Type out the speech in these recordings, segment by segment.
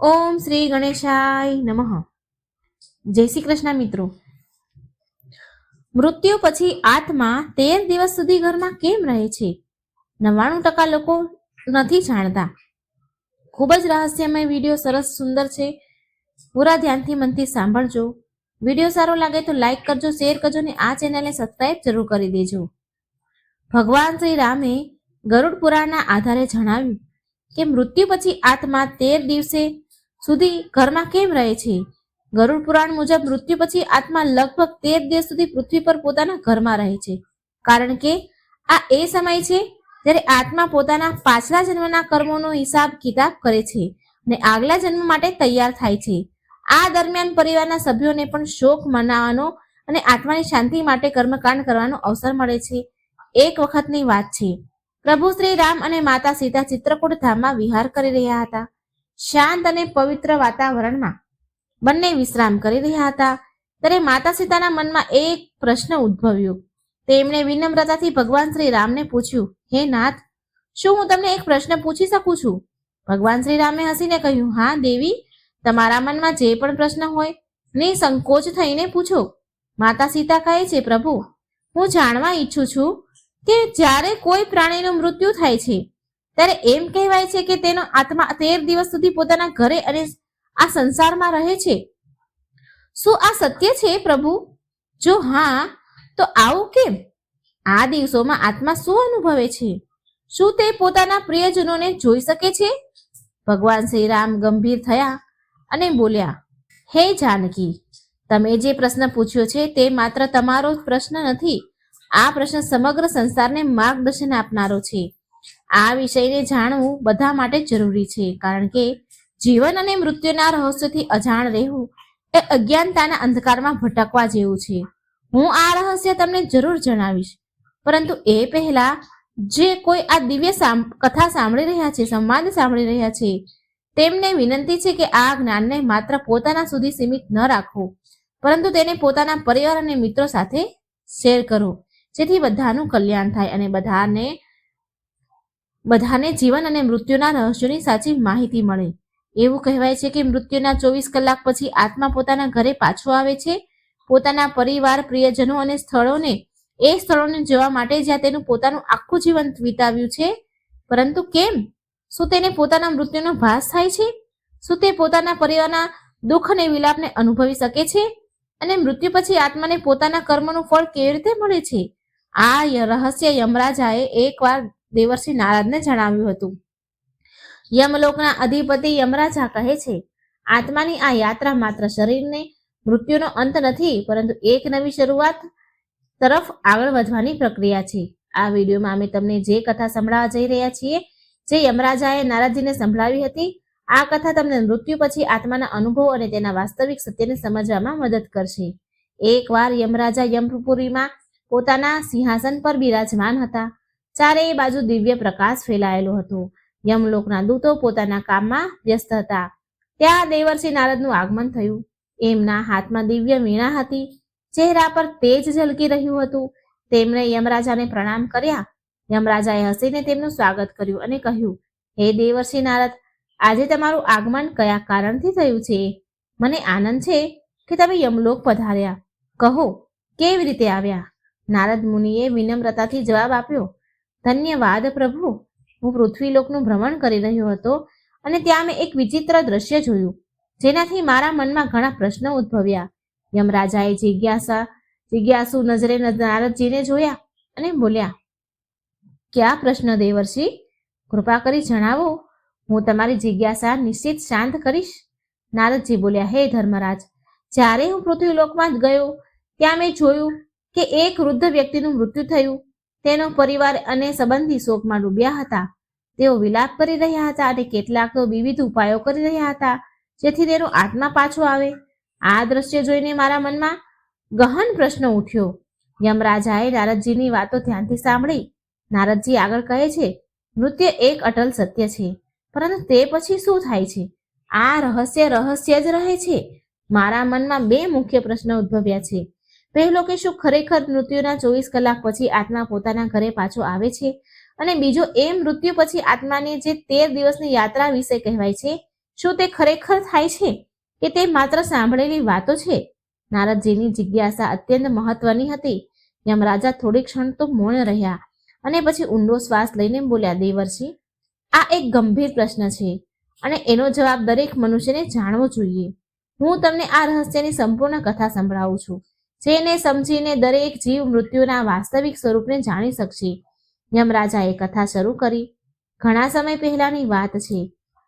ઓમ શ્રી ગણેશાય નમઃ. જય શ્રી કૃષ્ણ મિત્રો. મૃત્યુ પછી આત્મા તેર દિવસ સુધી ઘરમાં કેમ રહે છે? નવ્વાણું ટકા લોકો નથી જાણતા. ખૂબ જ રહસ્યમય વીડિયો સરસ સુંદર છે. પૂરા ધ્યાનથી મનથી સાંભળજો. વીડિયો સારો લાગે તો લાઈક કરજો, શેર કરજો અને આ ચેનલને સબસ્ક્રાઇબ જરૂર કરી દેજો. ભગવાન શ્રી રામે ગરુડ પુરાણના આધારે જણાવ્યું કે મૃત્યુ પછી આત્મા તેર દિવસે સુધી ઘરમાં કેમ રહે છે? ગરુડ પુરાણ મુજબ મૃત્યુ પછી આત્મા લગભગ તેર દિવસ સુધી પૃથ્વી પર પોતાના ઘરમાં રહે છે. કારણ કે આ એ સમય છે જ્યારે આત્મા પોતાના પાછલા જન્મના કર્મોનો હિસાબ કિતાબ કરે છે અને આગલા જન્મ માટે તૈયાર થાય છે. આ દરમિયાન પરિવારના સભ્યોને પણ શોક મનાવવાનો અને આત્માની શાંતિ માટે કર્મકાંડ કરવાનો અવસર મળે છે. એક વખતની વાત છે. પ્રભુ શ્રી રામ અને માતા સીતા ચિત્રકૂટ ધામમાં વિહાર કરી રહ્યા હતા. શાંત અને પવિત્ર વાતાવરણમાં બંને વિશ્રામ કરી રહ્યા હતા. ત્યારે માતા સીતાના મનમાં એક પ્રશ્ન ઉદ્ભવ્યો. તેમણે વિનમ્રતાથી ભગવાન શ્રી રામને પૂછ્યું, હે નાથ, શું હું તમને એક પ્રશ્ન પૂછી શકું છું? ભગવાન શ્રી રામે હસીને કહ્યું, હા, દેવી, તમારા મનમાં જે પણ પ્રશ્ન હોય, નિસંકોચ થઈને પૂછો. માતા સીતા કહે છે, પ્રભુ, હું જાણવા ઈચ્છું છું કે જ્યારે કોઈ પ્રાણીનું મૃત્યુ થાય છે ત્યારે એમ કહેવાય છે કે તેનો આત્મા તેર દિવસ સુધી પોતાના ઘરે અને આ સંસારમાં રહે છે. શું આ સત્ય છે પ્રભુ? જો હા, તો આવું કેમ? આ દિવસોમાં આત્મા શું અનુભવે છે? શું તે પોતાના પ્રિયજનોને જોઈ શકે છે? ભગવાન શ્રી રામ ગંભીર થયા અને બોલ્યા, હે જાનકી, તમે જે પ્રશ્ન પૂછ્યો છે તે માત્ર તમારો પ્રશ્ન નથી. આ પ્રશ્ન સમગ્ર સંસારને માર્ગદર્શન આપનારો છે. આ વિષયને જાણવું બધા માટે જરૂરી છે, કારણ કે જીવન અને મૃત્યુના રહસ્યથી અજાણ રહેવું એ અજ્ઞાનતાના અંધકારમાં ભટકવા જેવું છે. હું આ રહસ્ય તમને જરૂર જણાવીશ. પરંતુ એ પહેલા જે કોઈ આ દિવ્ય કથા સાંભળી રહ્યા છે, સંવાદ સાંભળી રહ્યા છે, તેમને વિનંતી છે કે આ જ્ઞાનને માત્ર પોતાના સુધી સીમિત ન રાખો, પરંતુ તેને પોતાના પરિવાર અને મિત્રો સાથે શેર કરો, જેથી બધાનું કલ્યાણ થાય અને બધાને બધાને જીવન અને મૃત્યુના રહસ્યોની સાચી માહિતી મળે. એવું કહેવાય છે કે મૃત્યુના ચોવીસ કલાક પછી આત્મા પોતાના ઘરે પાછો આવે છે. પોતાના પરિવાર, પ્રિયજનો અને સ્થળોને, એ સ્થળોને જોવા માટે જ્યાં તેનું પોતાનું આખું જીવન વિતાવ્યું છે. પરંતુ કેમ? શું તેને પોતાના મૃત્યુનો ભાસ થાય છે? શું તે પોતાના પરિવારના દુઃખ અને વિલાપને અનુભવી શકે છે? અને મૃત્યુ પછી આત્માને પોતાના કર્મનું ફળ કેવી રીતે મળે છે? આ રહસ્ય યમરાજાએ એકવાર દેવર્ષિ નારદને જણાવ્યું હતું. યમલોકના અધિપતિ યમરાજા કહે છે, આત્માની આ યાત્રા માત્ર શરીરને મૃત્યુનો અંત નથી, પરંતુ એક નવી શરૂઆત તરફ આગળ વધવાની પ્રક્રિયા છે. આ વિડીયોમાં અમે તમને જે કથા સંભળાવવા જઈ રહ્યા છીએ, જે યમરાજાએ નારદજીને સંભળાવી હતી, આ કથા તમને મૃત્યુ પછી આત્માના અનુભવ અને તેના વાસ્તવિક સત્યને સમજવામાં મદદ કરશે. એકવાર યમરાજા યમપુરીમાં પોતાના સિંહાસન પર બિરાજમાન હતા. ચારેય બાજુ દિવ્ય પ્રકાશ ફેલાયેલો હતો. યમલોકના દૂતો પોતાના કામમાં વ્યસ્ત હતા. ત્યાં દેવર્ષિ નારદનું આગમન થયું. એમના હાથમાં દિવ્ય વીણા હતી. ચહેરા પર તેજ ઝલકી રહ્યું હતું. તેમણે યમરાજાને પ્રણામ કર્યા. યમરાજાએ હસીને તેમનું સ્વાગત કર્યું અને કહ્યું, હે દેવર્ષિ નારદ, આજે તમારું આગમન કયા કારણથી થયું છે? મને આનંદ છે કે તમે યમલોક પધાર્યા. કહો, કેવી રીતે આવ્યા? નારદ મુનિએ વિનમ્રતાથી જવાબ આપ્યો ધન્યવાદ, પ્રભુ. હું પૃથ્વીલોકનું ભ્રમણ કરી રહ્યો હતો અને ત્યાં મેં એક વિચિત્ર દ્રશ્ય જોયું, જેનાથી મારા મનમાં ઘણા પ્રશ્નો ઉદ્ભવ્યા. યમરાજાએ જિજ્ઞાસા, જિજ્ઞાસુ નજરે નારદજીને જોયા અને બોલ્યા, ક્યાં પ્રશ્ન દેવર્ષિ? કૃપા કરી જણાવો. હું તમારી જિજ્ઞાસા નિશ્ચિત શાંત કરીશ. નારદજી બોલ્યા, હે ધર્મરાજ, જ્યારે હું પૃથ્વીલોકમાં ગયો, ત્યાં મેં જોયું કે એક વૃદ્ધ વ્યક્તિનું મૃત્યુ થયું. તેનો પરિવાર અને સંબંધી શોકમાં ડૂબ્યા હતા. તેઓ વિલાપ કરી રહ્યા હતા અને કેટલાક વિવિધ ઉપાયો કરી રહ્યા હતા, જેથી તેનો આત્મા પાછો આવે. આ દ્રશ્ય જોઈને મારા મનમાં ગહન પ્રશ્ન ઉઠ્યો. યમરાજાએ નારદજીની વાતો ધ્યાનથી સાંભળી. નારદજી આગળ કહે છે, નૃત્ય એક અટલ સત્ય છે, પરંતુ તે પછી શું થાય છે? આ રહસ્ય રહસ્ય જ રહે છે. મારા મનમાં બે મુખ્ય પ્રશ્ન ઉદ્ભવ્યા છે. પહેલો કે શું ખરેખર મૃત્યુના ચોવીસ કલાક પછી આત્મા પોતાના ઘરે પાછો આવે છે અને બીજો એ મૃત્યુ પછી આત્માની જે તેર દિવસની યાત્રા વિશે કહેવાય છે, શું તે ખરેખર થાય છે કે તે માત્ર સાંભળેલી વાતો છે? નારદજીની જિજ્ઞાસા અત્યંત મહત્વની હતી. યમરાજા થોડી ક્ષણ તો મૌન રહ્યા અને પછી ઊંડો શ્વાસ લઈને બોલ્યા, દેવર્ષિ, આ એક ગંભીર પ્રશ્ન છે અને એનો જવાબ દરેક મનુષ્યને જાણવો જોઈએ. હું તમને આ રહસ્યની સંપૂર્ણ કથા સંભળાવું છું. જેને સમજીને દરેક જીવ મૃત્યુના વાસ્તવિક સ્વરૂપને જાણી શકશે. યમરાજાએ કથા શરૂ કરી. ઘણા સમય પહેલાની વાત છે.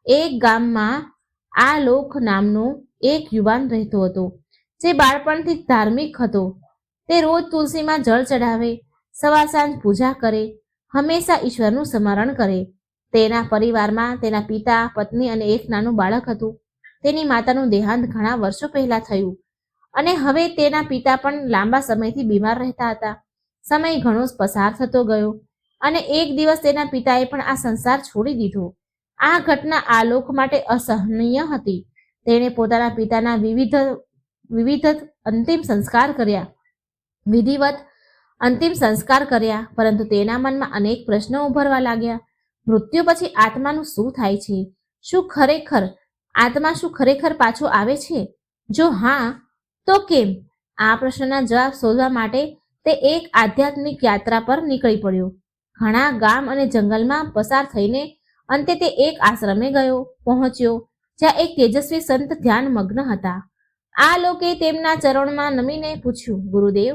એક ગામમાં આ લોક નામનો એક યુવાન રહેતો હતો, જે બાળપણથી ધાર્મિક હતો. તે રોજ તુલસીમાં જળ ચઢાવે, સવા સાંજ પૂજા કરે, હંમેશા ઈશ્વરનું સ્મરણ કરે. તેના પરિવારમાં તેના પિતા, પત્ની અને એક નાનું બાળક હતું. તેની માતાનું દેહાંત ઘણા વર્ષો પહેલા થયું. અને હવે તેના પિતા પણ લાંબા સમયથી બીમાર રહેતા હતા. સમય ઘણો પસાર થતો ગયો અને એક દિવસ તેના પિતાએ પણ આ સંસાર છોડી દીધો. આ ઘટના આ લોક માટે અસહનીય હતી. તેણે પોતાના પિતાના વિવિધ વિવિધ અંતિમ સંસ્કાર કર્યા. વિધિવત અંતિમ સંસ્કાર કર્યા, પરંતુ તેના મનમાં અનેક પ્રશ્નો ઉભરવા લાગ્યા. મૃત્યુ પછી આત્માનું શું થાય છે? શું ખરેખર, આત્મા શું ખરેખર પાછો આવે છે? જો હા તો કેમ? આ પ્રશ્નના જવાબ શોધવા માટે તે એક આધ્યાત્મિક યાત્રા પર નીકળી પડ્યો. ઘણા ગામ અને જંગલમાં પસાર થઈને અંતે તે એક આશ્રમે ગયો, પહોંચ્યો, જ્યાં એક તેજસ્વી સંત ધ્યાન મગ્ન હતા. આ લોકે તેમના ચરણમાં નમીને પૂછ્યું, ગુરુદેવ,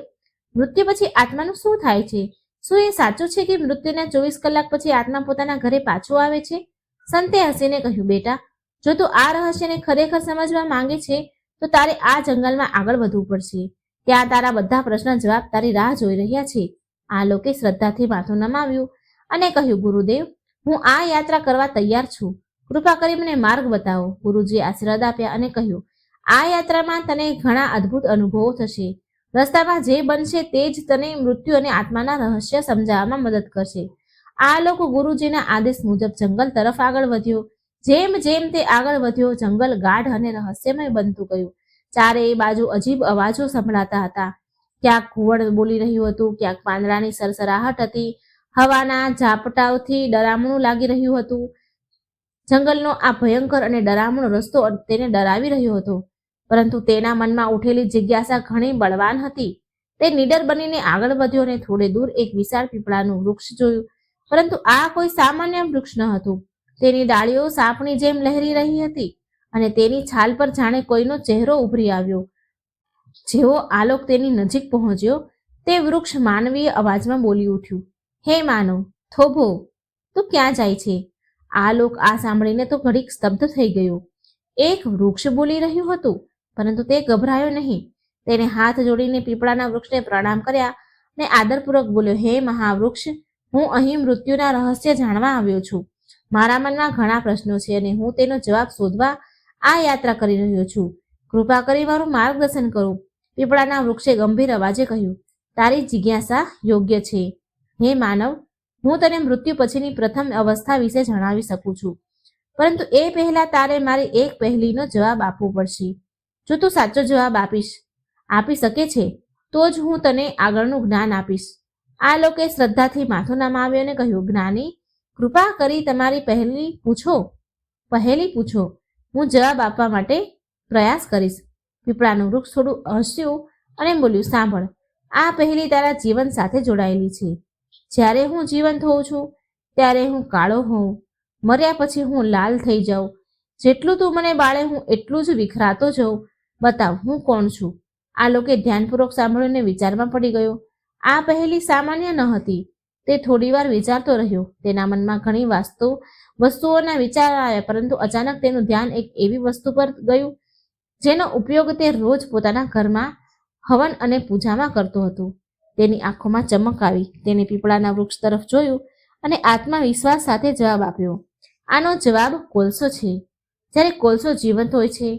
મૃત્યુ પછી આત્માનું શું થાય છે? શું એ સાચું છે કે મૃત્યુના ચોવીસ કલાક પછી આત્મા પોતાના ઘરે પાછો આવે છે? સંતે હસીને કહ્યું, બેટા, જો તું આ રહસ્યને ખરેખર સમજવા માંગે છે તો તારે આ જંગલમાં આગળ વધવું પડશે. ત્યાં તારા બધા પ્રશ્ન જવાબ તારી રાહ જોઈ રહ્યા છે. આ લોકે શ્રદ્ધાથી માથું નમાવ્યું અને કહ્યું, ગુરુદેવ, હું આ યાત્રા કરવા તૈયાર છું. કૃપા કરી મને માર્ગ બતાવો. ગુરુજીએ આશીર્વાદ આપ્યા અને કહ્યું, આ યાત્રામાં તને ઘણા અદ્ભુત અનુભવો થશે. રસ્તામાં જે બનશે તે જ તને મૃત્યુ અને આત્માના રહસ્ય સમજાવવામાં મદદ કરશે. આ લોકો ગુરુજીના આદેશ મુજબ જંગલ તરફ આગળ વધ્યો. જેમ જેમ તે આગળ વધ્યો, જંગલ ગાઢ અને રહસ્યમય બનતું ગયું. ચારેય બાજુ અજીબ અવાજો સંભળાતા હતા. ક્યાંક ઘુવડ બોલી રહ્યું હતું, ક્યાંક પાંદડાની સરસરાહટ હતી. હવાના ઝાપટાઓથી ડરામણું લાગી રહ્યું હતું. જંગલનો આ ભયંકર અને ડરામણો રસ્તો તેને ડરાવી રહ્યો હતો. પરંતુ તેના મનમાં ઉઠેલી જિજ્ઞાસા ઘણી બળવાન હતી. તે નીડર બનીને આગળ વધ્યો અને થોડે દૂર એક વિશાળ પીપળાનું વૃક્ષ જોયું. પરંતુ આ કોઈ સામાન્ય વૃક્ષ ન હતું. તેની ડાળીઓ સાપની જેમ લહેરી રહી હતી અને તેની છાલ પર જાણે કોઈનો ચહેરો ઉભરી આવ્યો. જેવો આલોક તેની નજીક પહોંચ્યો, તે વૃક્ષ માનવીય અવાજમાં બોલી ઉઠ્યું, હે માનવ, થોભો, તું ક્યાં જાય છે? આલોક આ સાંભળીને તો ઘડીક સ્તબ્ધ થઈ ગયો. એક વૃક્ષ બોલી રહ્યું હતું, પરંતુ તે ગભરાયો નહીં. તેને હાથ જોડીને પીપળાના વૃક્ષને પ્રણામ કર્યા અને આદરપૂર્વક બોલ્યો, હે મહાવૃક્ષ, હું અહીં મૃત્યુના રહસ્ય જાણવા આવ્યો છું. મારા મનમાં ઘણા પ્રશ્નો છે અને હું તેનો જવાબ શોધવા આ યાત્રા કરી રહ્યો છું. કૃપા કરી મારું માર્ગદર્શન કરો. પીપળાના વૃક્ષે ગંભીર અવાજે કહ્યું, તારી જિજ્ઞાસા યોગ્ય છે. હે માનવ, હું તને મૃત્યુ પછીની પ્રથમ અવસ્થા વિશે જણાવી શકું છું. પરંતુ એ પહેલા તારે મારી એક પહેલીનો જવાબ આપવો પડશે. જો તું સાચો જવાબ આપીશ, આપી શકે છે, તો જ હું તને આગળનું જ્ઞાન આપીશ. આ લોકે શ્રદ્ધાથી માથું નમાવ્યું અને કહ્યું, જ્ઞાની કૃપા કરી તમારી પહેલી પૂછો પહેલી પૂછો. હું જવાબ આપવા માટે પ્રયાસ કરીશ. પીપળાનું વૃક્ષ થોડું હસ્યું અને બોલ્યું, સાંભળ, આ પહેલી તારા જીવન સાથે જોડાયેલી છે. જ્યારે હું જીવંત હોઉં છું, ત્યારે હું કાળો હોઉં. મર્યા પછી હું લાલ થઈ જાઉં. જેટલું તું મને બાળે, હું એટલું જ વિખરાતો જઉં. બતાવ, હું કોણ છું? આ લોકે ધ્યાનપૂર્વક સાંભળીને વિચારમાં પડી ગયો. આ પહેલી સામાન્ય ન હતી. તે થોડીવાર વિચારતો રહ્યો. તેના મનમાં ઘણી વાસ્તુ, વસ્તુઓના વિચાર આવ્યા, પરંતુ અચાનક તેનું ધ્યાન એક એવી વસ્તુ પર ગયું, જેનો ઉપયોગ તે રોજ પોતાના ઘરમાં હવન અને પૂજામાં કરતો હતો. તેની આંખોમાં ચમક આવી. તેને પીપળાના વૃક્ષ તરફ જોયું અને આત્મવિશ્વાસ સાથે જવાબ આપ્યો. આનો જવાબ કોલસો છે. જ્યારે કોલસો જીવંત હોય છે,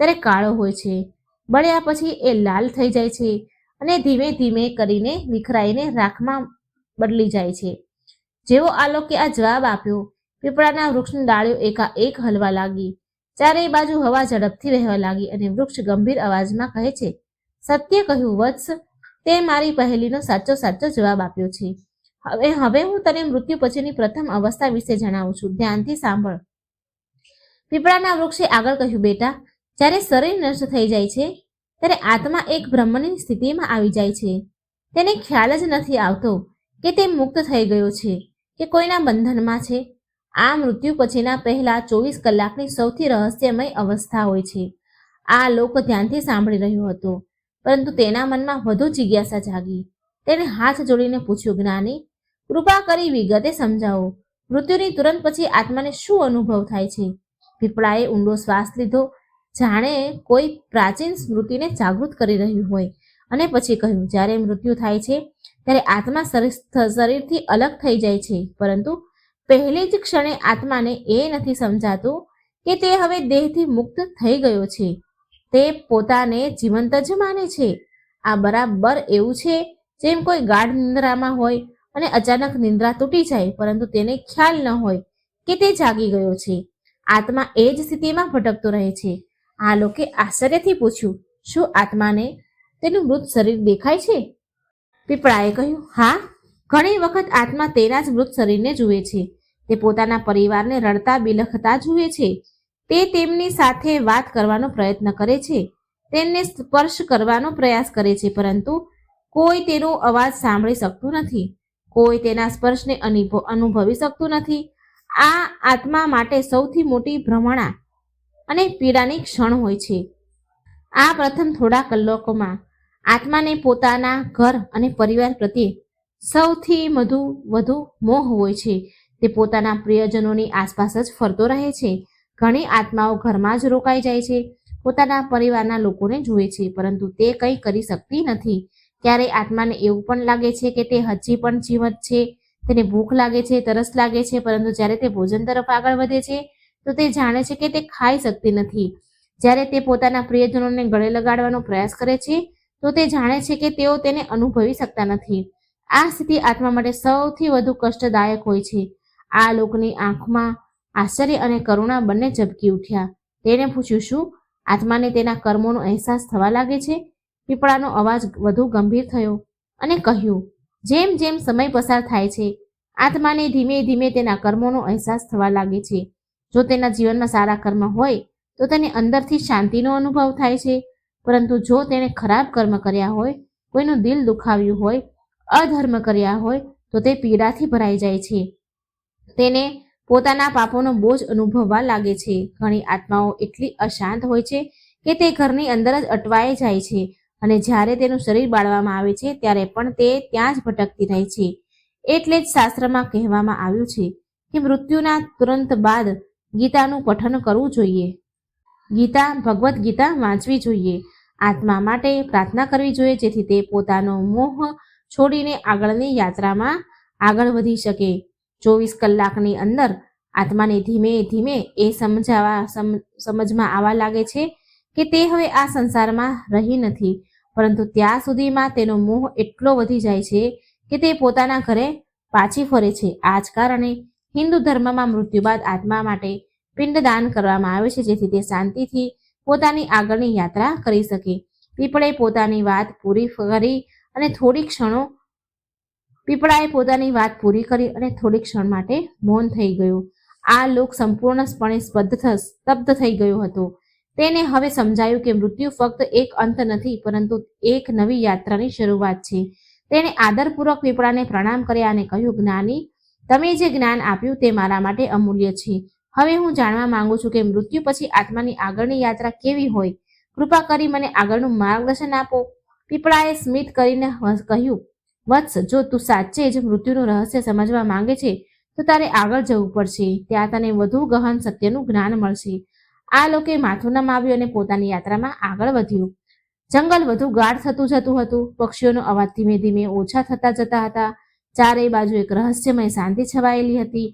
ત્યારે કાળો હોય છે. બળ્યા પછી એ લાલ થઈ જાય છે અને ધીમે ધીમે કરીને વિખરાઈને રાખમાં બદલી જાય છે. જેવો આલોકે આ જવાબ આપ્યો, પીપળાના વૃક્ષની ડાળીઓ એકાએક હલવા લાગી. ચારેય બાજુ હવા ઝડપથી વહેવા લાગી અને વૃક્ષ ગંભીર અવાજમાં કહે છે, સત્ય કહ્યું, વત્સ. તે મારી પહેલીનો સાચો સાચો જવાબ આપ્યો છે. હવે હવે હું તને મૃત્યુ પછીની પ્રથમ અવસ્થા વિશે જણાવું છું. ધ્યાનથી સાંભળ. પીપળાના વૃક્ષે આગળ કહ્યું, બેટા, જ્યારે શરીર નષ્ટ થઈ જાય છે, ત્યારે આત્મા એક બ્રહ્મની સ્થિતિમાં આવી જાય છે. તેને ખ્યાલ જ નથી આવતો. કે તે મુક્ત થઈ ગયો છે, કે કોઈના બંધનમાં છે? આ મૃત્યુ પછીના પહેલા ચોવીસ કલાકની સૌથી રહસ્યમય અવસ્થા હોય છે. આ લોક ધ્યાનથી સાંભળી રહ્યો હતો, પરંતુ તેના મનમાં વધુ જિજ્ઞાસા જાગી. તેણે હાથ જોડીને પૂછ્યું, જ્ઞાની, કૃપા કરી વિગતે સમજાવો, મૃત્યુની તુરંત પછી આત્માને શું અનુભવ થાય છે? પીપળાએ ઊંડો શ્વાસ લીધો. જાણે કોઈ પ્રાચીન સ્મૃતિને જાગૃત કરી રહ્યું હોય. અને પછી કહ્યું, જ્યારે મૃત્યુ થાય છે ત્યારે આત્મા શરીર- શરીરથી અલગ થઈ જાય છે. પરંતુ પહેલી જ ક્ષણે આત્માને એ નથી સમજાતું કે તે હવે દેહથી મુક્ત થઈ ગયો છે. તે પોતાને જીવંત જ માને છે. આ બરાબર એવું છે જેમ કોઈ ગાઢ નિંદ્રામાં હોય અને અચાનક નિંદ્રા તૂટી જાય, પરંતુ તેને ખ્યાલ ન હોય કે તે જાગી ગયો છે. આત્મા એ જ સ્થિતિમાં ભટકતો રહે છે. આ લોકે આશ્ચર્યથી પૂછ્યું, શું આત્માને તેનું મૃત શરીર દેખાય છે? પીપળાએ કહ્યું, હા, ઘણી વખત આત્મા તેના જ મૃત શરીરને જુએ છે. તે પોતાના પરિવારને રડતા, બિલખતા જુએ છે. તે તેમની સાથે વાત કરવાનો પ્રયત્ન કરે છે. તેમને સ્પર્શ કરવાનો પ્રયાસ કરે છે, પરંતુ કોઈ તેનો અવાજ સાંભળી શકતું નથી. કોઈ તેના સ્પર્શને અનુભ- અનુભવી શકતું નથી. આ આત્મા માટે સૌથી મોટી ભ્રમણા અને પીડાની ક્ષણ હોય છે. આ પ્રથમ થોડા કલાકોમાં આત્માને પોતાના ઘર અને પરિવાર પ્રત્યે સૌથી વધુ વધુ મોહ હોય છે. તે પોતાના પ્રિયજનોની આસપાસ જ ફરતો રહે છે. ઘણી આત્માઓ ઘરમાં જ રોકાઈ જાય છે. પોતાના પરિવારના લોકોને જુએ છે, પરંતુ તે કંઈ કરી શકતી નથી. ત્યારે આત્માને એવું પણ લાગે છે કે તે હજી પણ જીવત છે, તેને ભૂખ લાગે છે, તરસ લાગે છે, પરંતુ જ્યારે તે ભોજન તરફ આગળ વધે છે, તો તે જાણે છે કે તે ખાઈ શકતી નથી. જ્યારે તે પોતાના પ્રિયજનોને ગળે લગાડવાનો પ્રયાસ કરે છે તો તે જાણે છે કે તેઓ તેને અનુભવી શકતા નથી. આ સ્થિતિ આત્મા માટે સૌથી વધુ કષ્ટદાયક હોય છે. આ લોકની આંખમાં આશ્ચર્ય અને કરુણા બંને ઝબકી ઉઠ્યા. તેણે પૂછ્યું, શું આત્માને તેના કર્મોનો અહેસાસ થવા લાગે છે? પીપળાનો અવાજ વધુ ગંભીર થયો અને કહ્યું, જેમ જેમ સમય પસાર થાય છે, આત્માને ધીમે ધીમે તેના કર્મોનો અહેસાસ થવા લાગે છે. જો તેના જીવનમાં સારા કર્મ હોય, તો તેને અંદરથી શાંતિનો અનુભવ થાય છે. પરંતુ જો તેણે ખરાબ કર્મ કર્યા હોય, કોઈનું દિલ દુખાવ્યું હોય, અધર્મ કર્યા હોય, તો તે પીડાથી ભરાઈ જાય છે. તેને પોતાના પાપોનો બોજ અનુભવવા લાગે છે. ઘણી આત્માઓ એટલી અશાંત હોય છે કે તે ઘરની અંદર જ અટવાઈ જાય છે અને જ્યારે તેનું શરીર બાળવામાં આવે છે, ત્યારે પણ તે ત્યાં જ ભટકતી રહે છે. એટલે જ શાસ્ત્રમાં કહેવામાં આવ્યું છે કે મૃત્યુના તુરંત બાદ ગીતાનું પઠન કરવું જોઈએ. ગીતા, ભગવદ્ ગીતા વાંચવી જોઈએ. આત્મા માટે પ્રાર્થના કરવી જોઈએ જેથી તે પોતાનો મોહ છોડીને આગળની યાત્રામાં આગળ વધી શકે. ચોવીસ કલાકની અંદર આત્માને ધીમે ધીમે એ સમજાવા સમ- સમજમાં આવવા લાગે છે કે તે હવે આ સંસારમાં રહી નથી, પરંતુ ત્યાં સુધીમાં તેનો મોહ એટલો વધી જાય છે કે તે પોતાના ઘરે પાછી ફરે છે. આ જ કારણે હિન્દુ ધર્મમાં મૃત્યુ બાદ આત્મા માટે પિંડદાન કરવામાં આવે છે જેથી તે શાંતિથી પોતાની આગળની યાત્રા કરી શકે. પીપળે પોતાની વાત પૂરી કરી અને થોડી ક્ષણો પીપળાએ પોતાની વાત પૂરી કરી અને થોડી ક્ષણ માટે મૌન થઈ ગયું. આ લોક સંપૂર્ણપણે સ્તબ્ધ થઈ ગયો હતો. તેને હવે સમજાયું કે મૃત્યુ ફક્ત એક અંત નથી, પરંતુ એક નવી યાત્રાની શરૂઆત છે. તેણે આદરપૂર્વક પીપળાને પ્રણામ કર્યા અને કહ્યું, જ્ઞાની, તમે જે જ્ઞાન આપ્યું તે મારા માટે અમૂલ્ય છે. હવે હું જાણવા માંગુ છું કે મૃત્યુ પછી આત્માની આગળની યાત્રા કેવી હોય? કૃપા કરી મને આગળનું માર્ગદર્શન આપો. પીપળાએ સ્મિત કરીને કહ્યું, વત્સ, જો તું સાચે જ મૃત્યુનું રહસ્ય સમજવા માંગે છે, તો તારે આગળ જવું પડશે. ત્યાં તને વધુ ગહન સત્યનું જ્ઞાન મળશે. આ લોકે માથું નમાવ્યું અને પોતાની યાત્રામાં આગળ વધ્યું. જંગલ વધુ ગાઢ થતું જતું હતું. પક્ષીઓનો અવાજ ધીમે ધીમે ઓછા થતા જતા હતા. ચારેય બાજુ એક રહસ્યમય શાંતિ છવાયેલી હતી.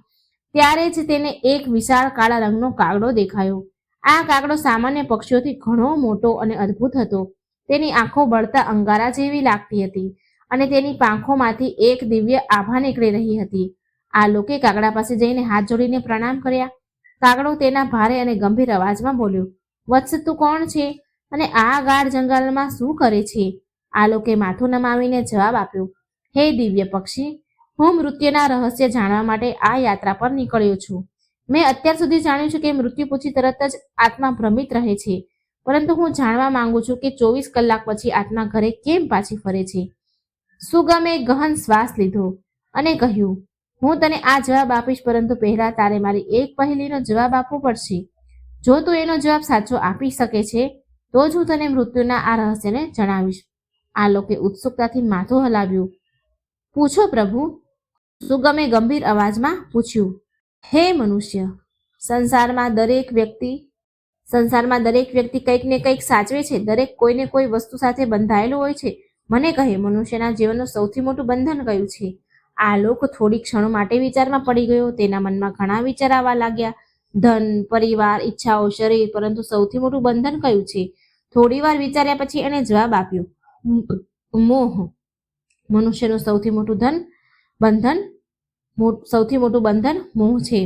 ત્યારે જ તેને એક વિશાળ કાળા રંગનો કાગડો દેખાયો. આ કાગડો સામાન્ય પક્ષીઓથી ઘણો મોટો અને અદ્ભુત હતો. તેની આંખો બળતા અંગારા જેવી લાગતી હતી અને તેની પાંખોમાંથી એક દિવ્ય આભા નીકળી રહી હતી. આ લોકે કાગડા પાસે જઈને હાથ જોડીને પ્રણામ કર્યા. કાગડો તેના ભારે અને ગંભીર અવાજમાં બોલ્યો, વત્સ તું કોણ છે અને આ ગાઢ જંગલમાં શું કરે છે? આ લોકે માથું નમાવીને જવાબ આપ્યો, હે દિવ્ય પક્ષી હું મૃત્યુના રહસ્ય જાણવા માટે આ યાત્રા પર નીકળ્યો છું. મેં અત્યાર સુધી જાણ્યું છે કે મૃત્યુ પછી તરત જ આત્મા ભ્રમિત રહે છે. પરંતુ હું જાણવા માંગુ છું કે ચોવીસ કલાક પછી આત્મા ઘરે કેમ પાછી ફરે છે? સુગમે ગહન શ્વાસ લીધો અને કહ્યું, હું તને આ જવાબ આપીશ, પરંતુ પહેલા તારે મારી એક પહેલીનો જવાબ આપવો પડશે. જો તું એનો જવાબ સાચો આપી શકે છે, તો જ હું તને મૃત્યુના આ રહસ્યને જણાવીશ. આ લોકે ઉત્સુકતાથી માથું હલાવ્યું. પૂછો પ્રભુ સુગમે ગંભીર અવાજમાં પૂછ્યું, હે મનુષ્ય, સંસારમાં દરેક વ્યક્તિ, સંસારમાં દરેક વ્યક્તિ કંઈક ને કંઈક સાચવે છે, દરેક કોઈને કોઈ વસ્તુ સાથે બંધાયેલું હોય છે. મને કહે, મનુષ્યના જીવનનું સૌથી મોટું બંધન કયું છે? આ લોક થોડી ક્ષણો માટે વિચારમાં પડી ગયો, તેના મનમાં ઘણા વિચાર આવવા લાગ્યા. ધન, પરિવાર, ઈચ્છાઓ, શરીર, પરંતુ સૌથી મોટું બંધન કયું છે? થોડી વાર વિચાર્યા પછી એણે જવાબ આપ્યો મોહ. મનુષ્યનું સૌથી મોટું ધન બંધન સૌથી મોટું બંધન મોહ છે.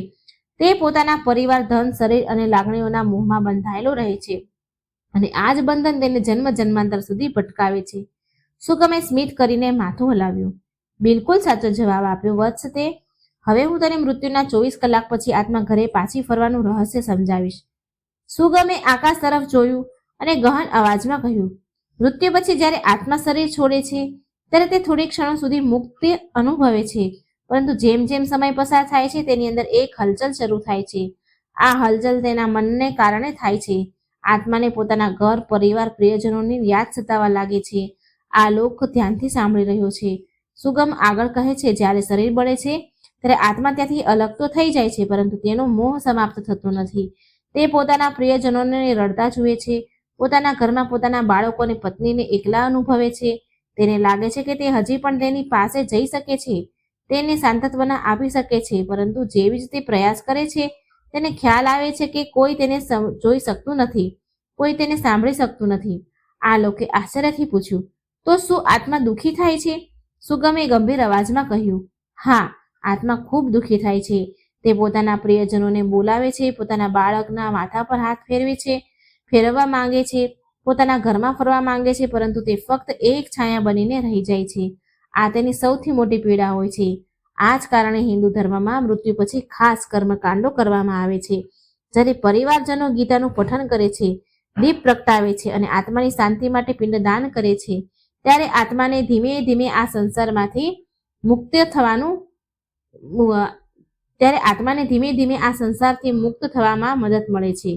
તે પોતાના પરિવાર, ધન, શરીર અને લાગણીઓના મોહમાં બંધાયેલો રહે છે અને આ જ બંધન તેને જન્મ જન્માંતર સુધી ભટકાવે છે. સુગમે સ્મિત કરીને માથું હલાવ્યું? બિલકુલ સાચો જવાબ આપ્યો, વત્સ તે. હવે હું તને મૃત્યુના ચોવીસ કલાક પછી આત્મા ઘરે પાછી ફરવાનું રહસ્ય સમજાવીશ. સુગમે આકાશ તરફ જોયું અને ગહન અવાજમાં કહ્યું, મૃત્યુ પછી જ્યારે આત્મા શરીર છોડે છે ત્યારે તે થોડી ક્ષણો સુધી મુક્તિ અનુભવે છે. પરંતુ જેમ જેમ સમય પસાર થાય છે, તેની અંદર એક હલચલ શરૂ થાય છે. આ હલચલ તેના મનને કારણે થાય છે. આત્માને પોતાના ઘર, પરિવાર, પ્રિયજનોની યાદ સતાવા લાગે છે. આ લોક ધ્યાનથી સાંભળી રહ્યો છે. સુગમ આગળ કહે છે, જ્યારે શરીર બળે છે, ત્યારે આત્મા ત્યાંથી અલગ તો થઈ જાય છે, પરંતુ તેનો મોહ સમાપ્ત થતો નથી. તે પોતાના પ્રિયજનોને રડતા જુએ છે. પોતાના ઘરમાં પોતાના બાળકોને પત્નીને એકલા અનુભવે છે. તેને લાગે છે કે તે હજી પણ તેની પાસે જઈ શકે છે, તેને સાંતત્વના આપી શકે છે, પરંતુ જેવી જ તે પ્રયાસ કરે છે, તેને ખ્યાલ આવે છે કે કોઈ તેને જોઈ શકતું નથી, કોઈ તેને સાંભળી શકતું નથી. આ લોકે આશ્ચર્યથી પૂછ્યું, તો શું આત્મા દુઃખી થાય છે? સુગમે ગંભીર અવાજમાં કહ્યું, હા, આત્મા ખૂબ દુઃખી થાય છે. તે પોતાના પ્રિયજનોને બોલાવે છે, પોતાના બાળકના માથા પર હાથ ફેરવે છે, ફેરવવા માંગે છે પોતાના ઘરમાં ફરવા માંગે છે, પરંતુ તે ફક્ત એક છાયા બનીને રહી જાય છે. આ તેની સૌથી મોટી પીડા હોય છે. આ જ કારણે હિન્દુ ધર્મમાં મૃત્યુ પછી ખાસ કર્મકાંડો કરવામાં આવે છે, જ્યારે પરિવારજનો ગીતાનું પઠન કરે છે, દીપ પ્રગટાવે છે અને આત્માની શાંતિ માટે પિંડદાન કરે છે. ત્યારે આત્માને ધીમે ધીમે આ સંસારમાંથી મુક્ત થવાનું ત્યારે આત્માને ધીમે ધીમે આ સંસારથી મુક્ત થવામાં મદદ મળે છે.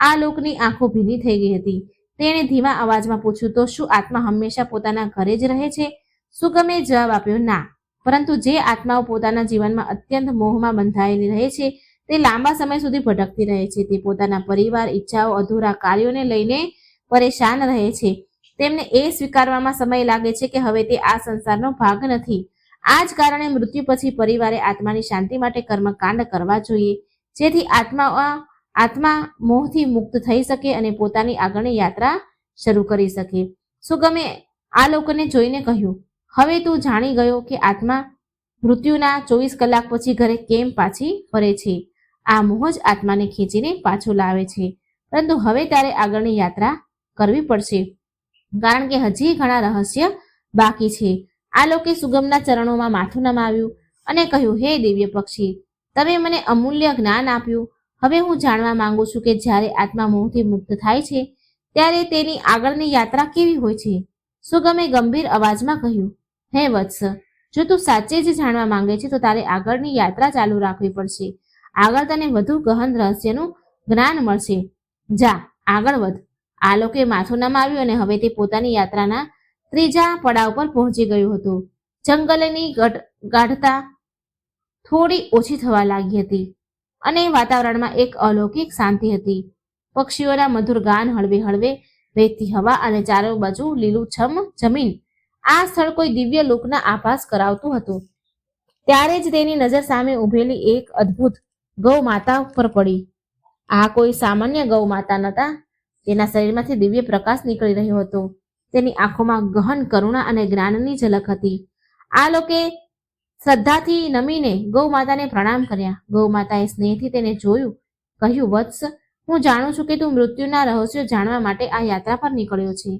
આ લોકની આંખો ભીની થઈ ગઈ હતી. તેણે ધીમા અવાજમાં પૂછ્યું, તો શું આત્મા હંમેશા પોતાના ઘરે જ રહે છે? સુગમે જવાબ આપ્યો, ના. પરંતુ જે આત્માઓ પોતાના જીવનમાં અત્યંત મોહમાં બંધાયેલી રહે છે, તે લાંબા સમય સુધી ભટકતી રહે છે. તે પોતાના પરિવાર, ઈચ્છાઓ, અધૂરા કાર્યોને લઈને પરેશાન રહે છે. તેમને એ સ્વીકારવામાં સમય લાગે છે કે હવે તે આ સંસારનો ભાગ નથી. આ જ કારણે મૃત્યુ પછી પરિવારે આત્માની શાંતિ માટે કર્મકાંડ કરવા જોઈએ. જેથી આત્મા આત્મા મોહથી મુક્ત થઈ શકે અને પોતાની આગળની યાત્રા શરૂ કરી શકે. સુગમે આ લોકોને જોઈને કહ્યું, હવે તું જાણી ગયો કે આત્મા મૃત્યુના ચોવીસ કલાક પછી ઘરે કેમ પાછી ફરે છે. આ મોહ જ આત્માને ખેંચીને પાછો લાવે છે. પરંતુ હવે તારે આગળની યાત્રા કરવી પડશે. કારણ કે હજી ઘણા રહસ્ય બાકી છે. આ લોકે સુગમના ચરણોમાં માથું નમાવ્યું અને કહ્યું, હે દિવ્ય પક્ષી, તમે મને અમૂલ્ય જ્ઞાન આપ્યું. હવે હું જાણવા માંગુ છું કે જ્યારે આત્મા મોહથી મુક્ત થાય છે, ત્યારે તેની આગળની યાત્રા કેવી હોય છે? સુગમે ગંભીર અવાજમાં કહ્યું, હે વત્સ, જો તું સાચે જ જાણવા માંગે છે, તો તારે આગળની યાત્રા ચાલુ રાખવી પડશે. આગળ તને વધુ ગહન રહસ્યનું જ્ઞાન મળશે. જા, આગળ વધ. આ લોકે માથું નમાવ્યું અને હવે તે પોતાની યાત્રાના ત્રીજા પડાવ પર પહોંચી ગયું હતું. જંગલની ગાઢતા થોડી ઓછી થવા લાગી હતી. અને વાતાવરણમાં એક અલૌકિક શાંતિ હતી. પક્ષીઓના મધુર ગાન હળવે હળવે વહેતી હવા અને ચારો બાજુ લીલુંછમ જમીન. આ સ્થળ કોઈ દિવ્ય લોકના આભાસ કરાવતું હતું. ત્યારે જ તેની નજર સામે ઊભેલી એક અદ્ભુત ગૌ માતા પર પડી. આ કોઈ સામાન્ય ગૌ માતા નતા તેના શરીરમાંથી દિવ્ય પ્રકાશ નીકળી રહ્યો હતો. તેની આંખોમાં ગહન કરુણા અને જ્ઞાનની ઝલક હતી. આ લોકે શ્રદ્ધાથી નમીને ગૌ માતાને પ્રણામ કર્યા. ગૌ માતાએ સ્નેહથી તેને જોયું, કહ્યું, વત્સ, હું જાણું છું કે તું મૃત્યુના રહસ્યો જાણવા માટે આ યાત્રા પર નીકળ્યો છે.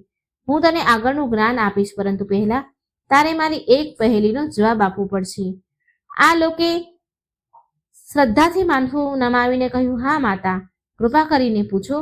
હું તને આગળનું જ્ઞાન આપીશ, પરંતુ પહેલા તારે મારી એક પહેલીનો જવાબ આપવો પડશે. આ લોકે શ્રદ્ધાથી માનવું નમાવીને કહ્યું, હા, માતા, કૃપા કરીને પૂછો.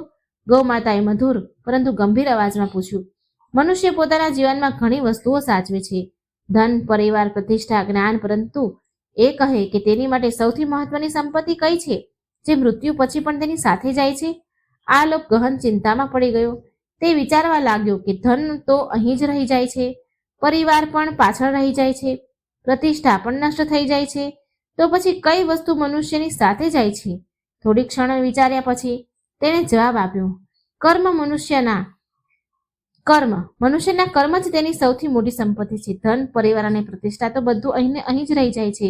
ગૌ માતાએ મધુર પરંતુ ગંભીર અવાજમાં પૂછ્યું, મનુષ્ય પોતાના જીવનમાં ઘણી વસ્તુઓ સાચવે છે. ધન, પરિવાર, પ્રતિષ્ઠા, જ્ઞાન, પરંતુ એ કહે કે તેની માટે સૌથી મહત્વની સંપત્તિ કઈ છે? જે મૃત્યુ પછી પણ તેની સાથે જાય છે? આ લોક ગહન ચિંતામાં પડી ગયો. તે વિચારવા લાગ્યો કે ધન તો અહીં જ રહી જાય છે. પરિવાર પણ પાછળ રહી જાય છે. પ્રતિષ્ઠા પણ નષ્ટ થઈ જાય છે. તો પછી કઈ વસ્તુ મનુષ્યની સાથે જાય છે? થોડી ક્ષણ વિચાર્યા પછી તેણે જવાબ આપ્યો. કર્મ મનુષ્યના કર્મ. મનુષ્યના કર્મ જ તેની સૌથી મોટી સંપત્તિ છે. ધન, પરિવાર અને પ્રતિષ્ઠા તો બધું અહીં અહીં જ રહી જાય છે.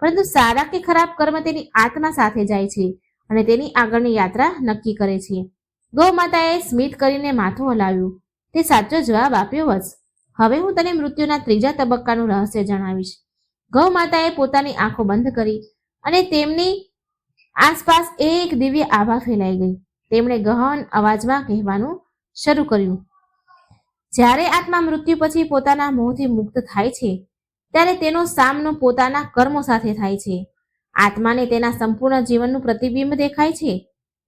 પરંતુ સારા કે ખરાબ કર્મ તેની આત્મા સાથે જાય છે અને તેની આગળની યાત્રા નક્કી કરે છે. ગૌ માતાએ સ્મિત કરીને માથું હલાવ્યું. તે સાચો જવાબ આપ્યો જ હવે હું તને મૃત્યુના ત્રીજા તબક્કાનું રહસ્ય જણાવીશ. ગૌ માતાએ પોતાની આંખો બંધ કરી અને તેમની આસપાસ એક દિવ્ય આભા ફેલાઈ ગઈ. તેમણે ગહન અવાજમાં કહેવાનું શરૂ કર્યું. જ્યારે આત્મા મૃત્યુ પછી પોતાના મોહથી મુક્ત થાય છે, ત્યારે તેનો સામનો પોતાના કર્મો સાથે થાય છે. આત્માને તેના સંપૂર્ણ જીવનનું પ્રતિબિંબ દેખાય છે.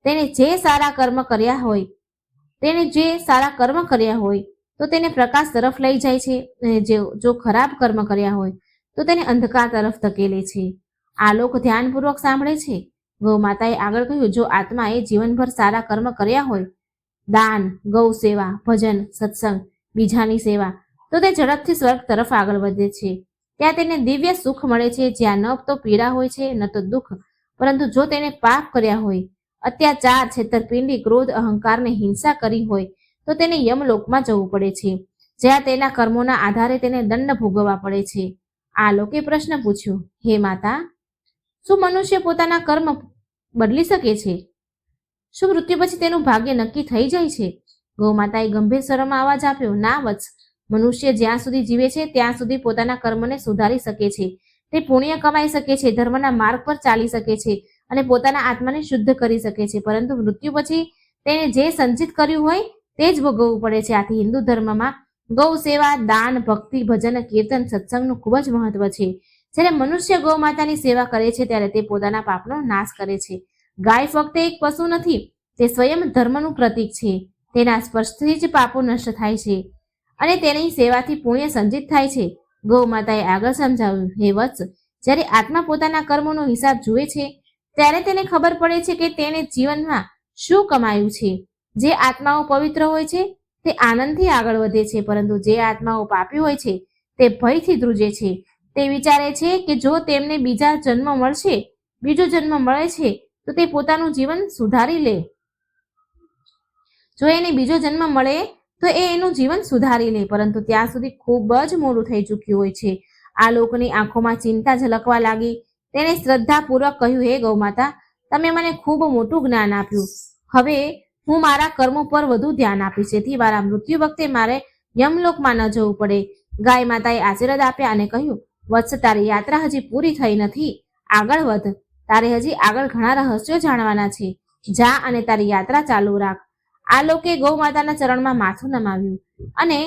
તેને જે સારા કર્મ કર્યા હોય, તેને જે સારા કર્મ કર્યા હોય, તો તેને પ્રકાશ તરફ લઈ જાય છે અને જો ખરાબ કર્મ કર્યા હોય, તો તેને અંધકાર તરફ ધકેલે છે. આ લોક ધ્યાનપૂર્વક સાંભળે છે. ગૌ માતાએ આગળ કહ્યું, જો આત્માએ જીવનભર સારા કર્મ કર્યા હોય, દાન ગૌ સેવા ભજન, સત્સંગ બીજાની સેવા. તો તે ઝડપથી સ્વર્ગ તરફ આગળ વધે છે. ત્યાં તેને દિવ્ય સુખ મળે છે. જ્યાં ન તો પીડા હોય છે, ન તો દુઃખ. પરંતુ જો તેને પાપ કર્યા હોય, અત્યાચાર, છેતરપિંડી, ક્રોધ અહંકારને હિંસા કરી હોય, તો તેને યમલોકમાં જવું પડે છે. જ્યાં તેના કર્મોના આધારે તેને દંડ ભોગવવા પડે છે. આ લોકે પ્રશ્ન પૂછ્યો, હે માતા, શું મનુષ્ય પોતાના કર્મ બદલી શકે છે? શું મૃત્યુ પછી તેનું ભાગ્ય નક્કી થઈ જાય છે? ગૌ માતાએ ગંભીર સ્વરમાં અવાજ આપ્યો, ના વત્સ, મનુષ્ય જ્યાં સુધી જીવે છે, ત્યાં સુધી પોતાના કર્મને સુધારી શકે છે. તે પુણ્ય કમાઈ શકે છે, ધર્મના માર્ગ પર ચાલી શકે છે અને પોતાના આત્માને શુદ્ધ કરી શકે છે. પરંતુ મૃત્યુ પછી તેણે જે સંચિત કર્યું હોય, તે જ ભોગવવું પડે છે. આથી હિન્દુ ધર્મમાં ગૌ સેવા, દાન, ભક્તિ, ભજન, કીર્તન, સત્સંગનું ખૂબ જ મહત્વ છે. જ્યારે મનુષ્ય ગૌ માતાની સેવા કરે છે, ત્યારે તે પોતાના પાપનો નાશ કરે છે. ગાય ફક્ત એક પશુ નથી, તે સ્વયં ધર્મનું પ્રતીક છે. તેના સ્પર્શથી જ પાપો નષ્ટ થાય છે અને તેની સેવાથી પુણ્ય સંચિત થાય છે. ગૌ માતાએ આગળ સમજાવ્યું, હે વત્સ, જ્યારે આત્મા પોતાના કર્મોનો હિસાબ જુએ છે, ત્યારે તેને ખબર પડે છે કે તેણે જીવનમાં શું કમાયું છે. જે આત્માઓ પવિત્ર હોય છે, તે આનંદથી આગળ વધે છે, પરંતુ જે આત્માઓ પાપી હોય છે, તે ભયથી ધ્રુજે છે. તે વિચારે છે કે જો તેમને બીજા જન્મ મળશે, બીજો જન્મ મળે છે, તો તે પોતાનું જીવન સુધારી લે. જો એને બીજો જન્મ મળે, તો એ એનું જીવન સુધારી લે. પરંતુ ત્યાં સુધી ખૂબ જ મોડું થઈ ચૂક્યું હોય છે. આ લોકોની આંખોમાં ચિંતા ઝલકવા લાગી. તેણે શ્રદ્ધાપૂર્વક કહ્યું, હે ગૌમાતા, તમે મને ખૂબ મોટું જ્ઞાન આપ્યું. હવે હું મારા કર્મો પર વધુ ધ્યાન આપીશ. જેથી મારા મૃત્યુ વખતે મારે યમલોકમાં ન જવું પડે. ગાય માતાએ આશીર્વાદ આપ્યા અને કહ્યું, વત્સ, તારી યાત્રા હજી પૂરી થઈ નથી. આગળ વધ. તારે હજી આગળ ઘણા રહસ્યો જાણવાના છે. જા અને તારી યાત્રા ચાલુ રાખ. આ લોકે ગૌ માતાના ચરણમાં માથું નમાવ્યું અને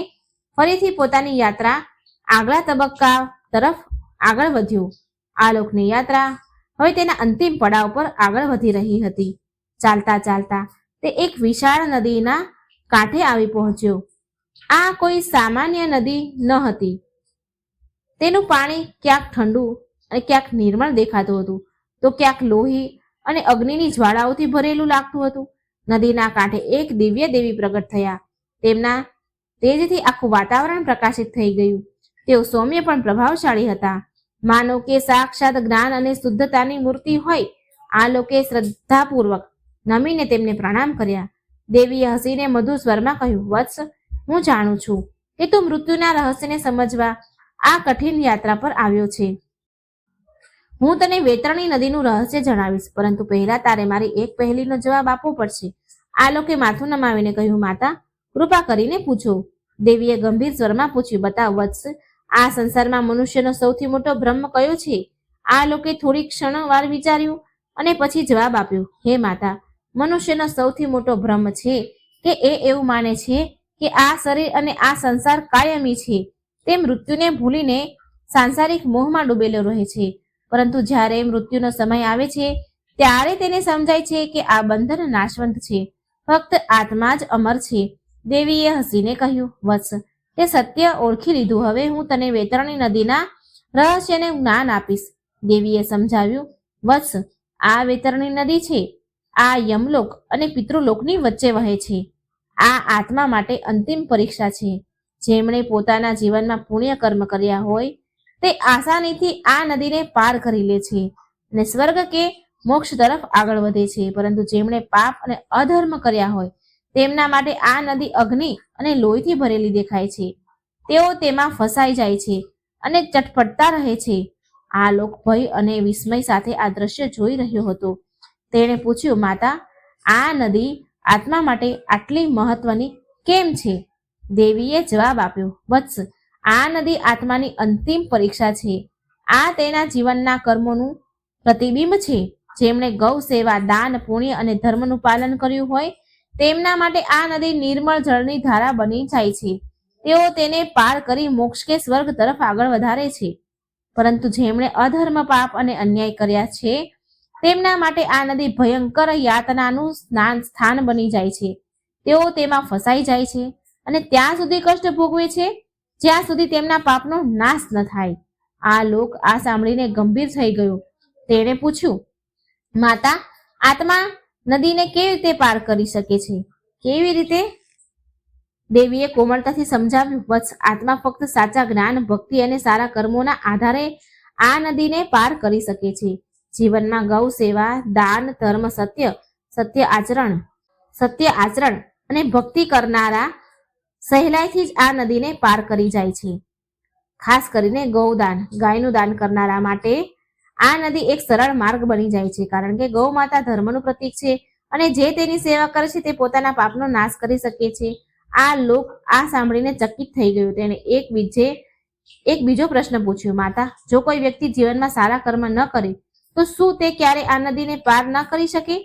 ફરીથી પોતાની યાત્રા આગલા તબક્કા તરફ આગળ વધ્યું. આ લોકની યાત્રા હવે તેના અંતિમ પડાવ પર આગળ વધી રહી હતી. ચાલતા ચાલતા તે એક વિશાળ નદીના કાંઠે આવી પહોંચ્યો. આ કોઈ સામાન્ય નદી ન હતી. તેનું પાણી ક્યાંક ઠંડુ અને ક્યાંક નિર્મળ દેખાતું હતું. તો ક્યાંક લોહી અને અગ્નિની જ્વાળાઓથી ભરેલું લાગતું હતું. નદીના કાંઠે એક દિવ્ય દેવી પ્રગટ થયા. તેમના તેજથી આખું વાતાવરણ પ્રકાશિત થઈ ગયું. તેઓ સૌમ્ય પણ પ્રભાવશાળી હતા. માનો કે સાક્ષાત જ્ઞાન અને શુદ્ધતાની મૂર્તિ હોય, આ લોકે શ્રદ્ધાપૂર્વક નમીને તેમને પ્રણામ કર્યા. દેવીએ હસીને મધુર સ્વરમાં કહ્યું, વત્સ, હું જાણું છું કે તું મૃત્યુના રહસ્યને સમજવા આ કઠિન યાત્રા પર આવ્યો છે. હું તને વેતરણી નદીનું રહસ્ય જણાવીશ, પરંતુ પહેલા તારે મારી એક પહેલીનો જવાબ આપવો પડશે. આ લોકે માથું નમાવીને કહ્યું, માતા, કૃપા કરીને પૂછો. દેવીએ ગંભીર સ્વરમાં પૂછ્યું, બતાવ, વત્સ, આ સંસારમાં મનુષ્યનો સૌથી મોટો ભ્રમ કયો છે? આ લોકે થોડી ક્ષણ વાર વિચાર્યું અને પછી જવાબ આપ્યો, હે માતા, મનુષ્યનો સૌથી મોટો ભ્રમ છે કે એ એવું માને છે કે આ શરીર અને આ સંસાર કાયમી છે. તે મૃત્યુને ભૂલીને સાંસારિક મોહમાં ડૂબેલો રહે છે. પરંતુ જ્યારે મૃત્યુનો સમય આવે છે, ત્યારે તેને સમજાય છે કે આ બંધન નાશવંત છે. ફક્ત આત્મા જ અમર છે. દેવીએ હસીને કહ્યું, વત્સ, તે સત્ય ઓળખી લીધું. હવે હું તને વેતરણી નદીના રહસ્યને જ્ઞાન આપીશ. દેવીએ સમજાવ્યું, વત્સ, આ વેતરણી નદી છે. આ યમલોક અને પિતૃલોકની વચ્ચે વહે છે. આ આત્મા માટે અંતિમ પરીક્ષા છે. જેમણે પોતાના જીવનમાં પુણ્ય કર્મ કર્યા હોય તે આસાનીથી આ નદીને પાર કરી લે છે અને સ્વર્ગ કે મોક્ષ તરફ આગળ વધે છે. પરંતુ જેમણે પાપ અને અધર્મ કર્યા હોય, તેમના માટે આ નદી અગ્નિ અને લોહીથી ભરેલી દેખાય છે. તેઓ તેમાં ફસાઈ જાય છે અને ચટપટતા રહે છે. આ લોક ભય અને વિસ્મય સાથે આ દ્રશ્ય જોઈ રહ્યો હતો. તેણે પૂછ્યું, માતા, આ નદી આત્મા માટે આટલી મહત્વની કેમ છે? દેવીએ જવાબ આપ્યો વત્સ આ નદી આત્માની અંતિમ પરીક્ષા છે. આ તેના જીવનના કર્મોનું પ્રતિબિંબ છે. જેમણે ગૌ સેવા, દાન, પુણ્ય અને ધર્મનું પાલન કર્યું હોય, તેમના માટે આ નદી નિર્મળ જળની ધારા બની જાય છે. તેઓ તેને પાર કરી મોક્ષ કે સ્વર્ગ તરફ આગળ વધારે છે. પરંતુ જેમણે અધર્મ, પાપ અને અન્યાય કર્યા છે, તેમના માટે આ નદી ભયંકર યાતનાનું સ્નાન સ્થાન બની જાય છે. તેઓ તેમાં ફસાઈ જાય છે અને ત્યાં સુધી કષ્ટ ભોગવે છે. જ્યાં સુધી તેમના પાપનો નાશ ન થાય. આ લોક આ સાંભળીને ગંભીર થઈ ગયો. તેણે પૂછ્યું, માતા, આત્મા નદીને કેવી રીતે પાર કરી શકે છે? કેવી રીતે? દેવીએ કોમળતાથી સમજાવ્યું વત્સ આત્મા ફક્ત સાચા જ્ઞાન, ભક્તિ અને સારા કર્મોના આધારે આ નદીને પાર કરી શકે છે. જીવનમાં ગૌ સેવા, દાન, ધર્મ, સત્ય સત્ય આચરણ સત્ય આચરણ અને ભક્તિ કરનારા સહેલાઈથી જ આ નદીને પાર કરી જાય છે. ખાસ કરીને ગૌદાન, ગાયનું દાન કરનારા માટે આ નદી એક સરળ માર્ગ બની જાય છે, કારણ કે ગૌ માતા ધર્મનું પ્રતીક છે અને જે તેની સેવા કરે છે તે પોતાના પાપનો નાશ કરી શકે છે. આ લોક આ સાંભળીને ચકિત થઈ ગયું તેને એક બીજે, એક બીજો પ્રશ્ન પૂછ્યો, માતા, જો કોઈ વ્યક્તિ જીવનમાં સારા કર્મ ન કરે, તો શું તે ક્યારે આ નદીને પાર ન કરી શકે?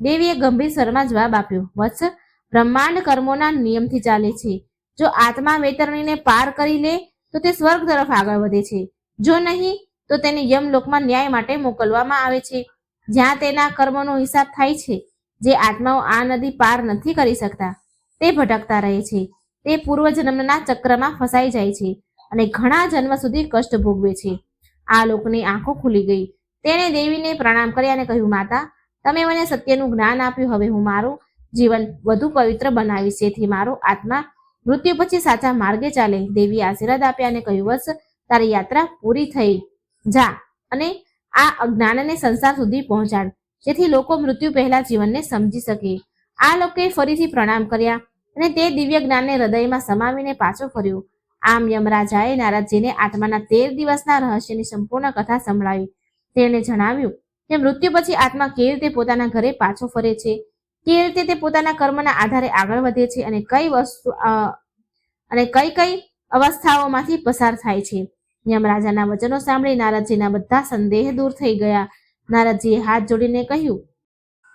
દેવીએ ગંભીર સ્વરમાં જવાબ આપ્યો, વત્સ બ્રહ્માંડ કર્મોના નિયમથી ચાલે છે. જો આત્મા વેતરણીને પાર કરી લે, તો તે સ્વર્ગ તરફ આગળ વધે છે. જો નહીં, તો તેને યમલોકમાં ન્યાય માટે મોકલવામાં આવે છે. જ્યાં તેના કર્મનો હિસાબ થાય છે, જે આત્માઓ આ નદી પાર નથી કરી શકતા. તે ભટકતા રહે છે. તે પૂર્વજન્મના ચક્રમાં ફસાઈ જાય છે અને ઘણા જન્મ સુધી કષ્ટ ભોગવે છે. આ લોકની આંખો ખુલી ગઈ. તેણે દેવીને પ્રણામ કર્યા અને કહ્યું, માતા, તમે મને સત્યનું જ્ઞાન આપ્યું, હવે હું મારું જીવન વધુ પવિત્ર બનાવીશ. જેથી મારો આત્મા મૃત્યુ પછી સાચા માર્ગે ચાલે. દેવી આશીર્વાદ આપ્યા અને કહ્યું વત્સ તારી યાત્રા પૂરી થઈ. જા અને આ અજ્ઞાનને સંસાર સુધી પહોંચાડ. જેથી લોકો મૃત્યુ પહેલા જીવનને સમજી શકે. આ લોકોએ ફરીથી પ્રણામ કર્યા અને તે દિવ્ય જ્ઞાનને હૃદયમાં સમાવીને પાછો ફર્યો. આમ યમરાજાએ નારદજીને આત્માના તેર દિવસના રહસ્યની સંપૂર્ણ કથા સંભળાવી. તેણે જણાવ્યું કે મૃત્યુ પછી આત્મા કેવી રીતે પોતાના ઘરે પાછો ફરે છે? કેવી રીતે તે પોતાના કર્મના આધારે આગળ વધે છે અને કઈ વસ્તુ અને કઈ કઈ અવસ્થાઓમાંથી પસાર થાય છે? યમરાજાના વચનો સાંભળી નારદજીના બધા સંદેહ દૂર થઈ ગયા. નારદજીએ હાથ જોડીને કહ્યું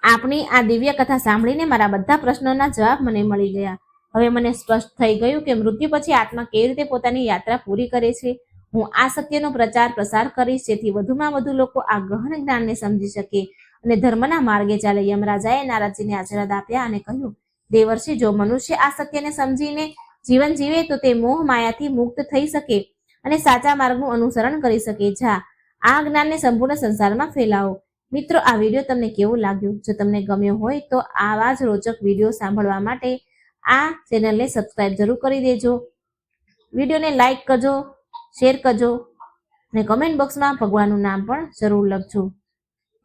આપણી આ દિવ્ય કથા સાંભળીને મારા બધા પ્રશ્નોના જવાબ મને મળી ગયા. હવે મને સ્પષ્ટ થઈ ગયું કે મૃત્યુ પછી આત્મા કેવી રીતે પોતાની યાત્રા પૂરી કરે છે. હું આ સત્યનો પ્રચાર પ્રસાર કરીશ જેથી વધુમાં વધુ લોકો આ ગહન જ્ઞાનને સમજી શકે. અને ધર્મના માર્ગે ચાલે. યમરાજાએ નારદજીને આશીર્વાદ આપ્યા અને કહ્યું, દેવર્ષિ, જો મનુષ્ય આ સત્યને સમજીને જીવન જીવે, તો તે મોહ માયાથી મુક્ત થઈ શકે અને સાચા માર્ગનું અનુસરણ કરી શકે. જા, આ જ્ઞાનને સંપૂર્ણ સંસારમાં ફેલાવો. મિત્રો, આ વીડિયો તમને કેવું લાગ્યું? જો તમને ગમ્યો હોય, તો આવા જ રોચક વીડિયો સાંભળવા માટે આ ચેનલને સબસ્ક્રાઇબ જરૂર કરી દેજો. વિડીયોને લાઈક કરજો, શેર કરજો અને કમેન્ટ બોક્સમાં ભગવાનનું નામ પણ જરૂર લખજો.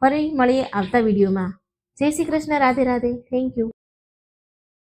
ફરી મળીએ આવતા વિડીયોમાં. જય શ્રી કૃષ્ણ રાધે રાધે. Thank you